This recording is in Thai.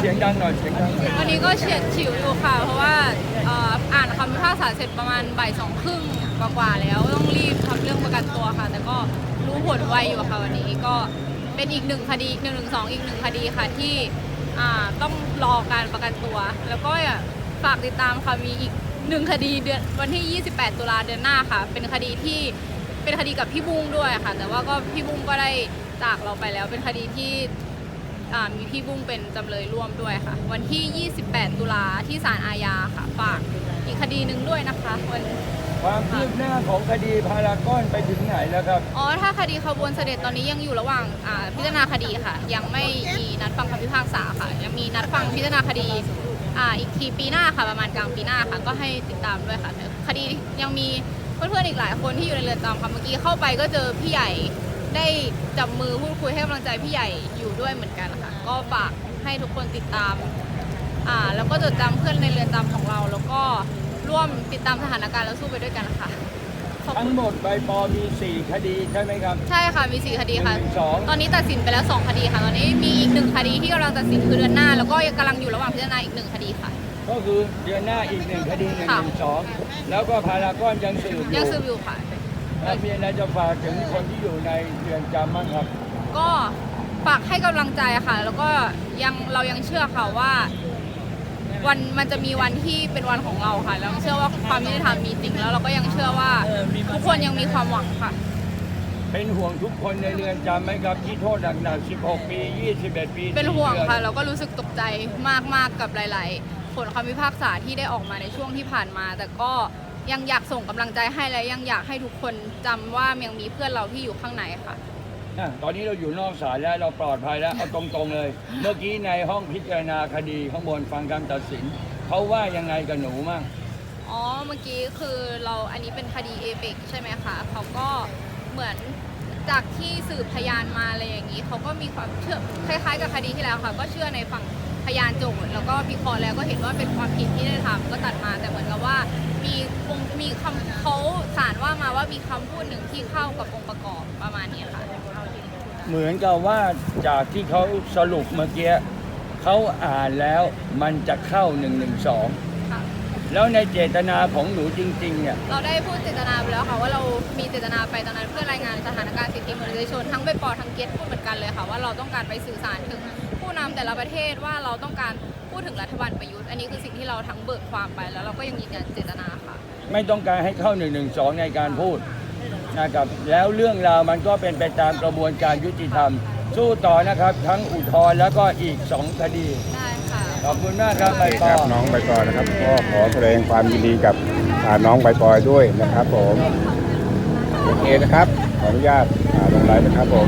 เสียงดังหน่อยเสียงดังหน่อยวันนี้ก็เฉียดฉิวอยู่ค่ะ เพราะว่าเอ่ออ่านคำพิพากษาเสร็จประมาณบ่ายสองครึ่งกว่าๆแล้วต้องรีบทำเรื่องประกันตัวค่ะ แต่ก็รู้ผลไวอยู่ค่ะวันนี้ก็เป็นอีกหนึ่งคดีหนึ่งหนึ่งสองอีกหนึ่งคดีค่ะที่อ่าต้องรอการประกันตัว แล้วก็อยากฝากติดตามค่ะมีอีกหนึ่งคดีเดือนวันที่ 28 ตุลาเดือนหน้าค่ะ เป็นคดีที่เป็นคดีกับพี่บุ้งด้วยค่ะ แต่ว่าก็พี่บุ้งก็ได้จากเราไปแล้วเป็นคดีที่ อ่ามีพี่บุ้งเป็นจำเลยร่วมด้วยค่ะ วันที่ 28 ตุลาที่ศาลอาญาค่ะฝากอีกคดีหนึ่งด้วยนะคะวันความคืบหน้าของคดีพารากอนไปถึงไหนแล้วครับ อ๋อ ถ้าคดีขบวนเสด็จตอนนี้ยังอยู่ระหว่างอ่าพิจารณาคดีค่ะ ยังไม่มีนัดฟังคำพิพากษาค่ะ ยังมีนัดฟังพิจารณาคดีอ่าอีกทีปีหน้าค่ะประมาณกลางปีหน้าค่ะ ก็ให้ติดตามด้วยค่ะ คดียังมีเพื่อนๆอีกหลายคนที่อยู่ในเรือนจำค่ะเมื่อกี้เข้าไปก็เจอพี่ใหญ่ ได้จับมือพูดคุยให้กำลังใจพี่ใหญ่อยู่ด้วยเหมือนกันค่ะ ก็ฝากให้ทุกคนติดตามอ่าแล้วก็จดจำเพื่อนในเรือนจำของเรา แล้วก็ร่วมติดตามสถานการณ์แล้วสู้ไปด้วยกันค่ะขอบทั้คุงณหมดใบปอมี 4 คดีใช่ไหมครับ ใช่ค่ะมีสี่คดีค่ะ หนึ่งสอง ตอนนี้ตัดสินไปแล้ว2คดีค่ะ ตอนนี้มีอีกหนึ่งคดีที่กำลังตัดสินคือเดือนหน้า แล้วก็ยังกำลังอยู่ระหว่างพิจารณาอีกหนึ่งคดีค่ะ ก็คือเดือนหน้าอีกหนึ่งคดีหนึ่งค่ะหนึ่งสองแล้วก็พารากอนยังสืบอยังยู่สืบอยู่ค่ะ แล้วมีอะไรจะฝากถึงคนที่อยู่ในเรือนจำบ้างครับ ก็ฝากให้กำลังใจค่ะ แล้วก็ยังเรายังเชื่อค่ะว่า วันมันจะมีวันที่เป็นวันของเราค่ะเราเชื่อว่าความยุติธรรมมีจริงแล้วเราก็ยังเชื่อว่าทุกคนยังมีความหวังค่ะ เป็นห่วงทุกคนในเรือนจำไหมครับ ที่โทษหนักๆ16 ปี 21 ปีเป็นห่วงสี่ดือค่ะ เราก็รู้สึกตกใจมากๆกับหลาย ๆ ผลคำพิพากษาที่ได้ออกมาในช่วงที่ผ่านมา แต่ก็ ยังอยากส่งกำลังใจให้และยังอยากให้ทุกคนจำว่ายังมีเพื่อนเราที่อยู่ข้างในค่ะ อะตอนนี้เราอยู่นอกศาลแล้วเราปลอดภัยแล้วเอาตรงๆเลย เมื่อกี้ในห้องพิจารณาคดีข้างบนฟังคำตัดสินเขาว่ายังไงกับหนูมั่งอ๋อ เมื่อกี้คือเราอันนี้เป็นคดีเอเปกใช่ไหมคะเขาก็เหมือนจากที่สืบพยานมาอะไรอย่างนี้เขาก็มีความเชื่อคล้ายๆ กับคดีที่แล้วค่ะ ก็เชื่อในฝั่ง พยานโจทย์แล้วก็พิเคราะห์แล้วก็เห็นว่าเป็นความผิดที่ได้ทำก็ตัดมาแต่เหมือนกับว่า มีองค์มีคำเขาสารว่ามาว่ามีคำพูดหนึ่งที่เข้ากับองค์ประกอบประมาณนี้ค่ะเอาที่เหมือนกับว่าจากที่เขาสรุปเมื่อกี้เขาอ่านแล้วมันจะเข้า112ค่ะ แล้วในเจตนาของหนูจริงๆเนี่ย เราได้พูดเจตนาไปแล้วค่ะว่าเรามีเจตนาไปตอนนั้นเพื่อรายงานสถานการณ์สิทธิมนุษยชนทั้งไปปอทั้งเกตพูดเหมือนกันเลยค่ะว่าเราต้องการไปสื่อสารถึง ผู้นำแต่ละประเทศว่าเราต้องการพูดถึงรัฐบาลประยุทธ์ อันนี้คือสิ่งที่เราทั้งเบิกความไป แล้วเราก็ยังยืนยันเจตนาค่ะ ไม่ต้องการให้เข้า112ในการพูดนะครับแล้วเรื่องราวมันก็เป็นไปตามกระบวนการยุติธรรม สู้ต่อนะครับ ทั้งอุทธรณ์แล้วก็อีก 2 คดี ได้ค่ะ ขอบคุณมากครับใบปคอรับน้องใบปอยนะครับก็ขอแสดงความยินดีกับอ่าน้องใบปอยด้วยนะครับผมโอเคนะครับขออนุญาตอ่าลงไลน์นะครับผม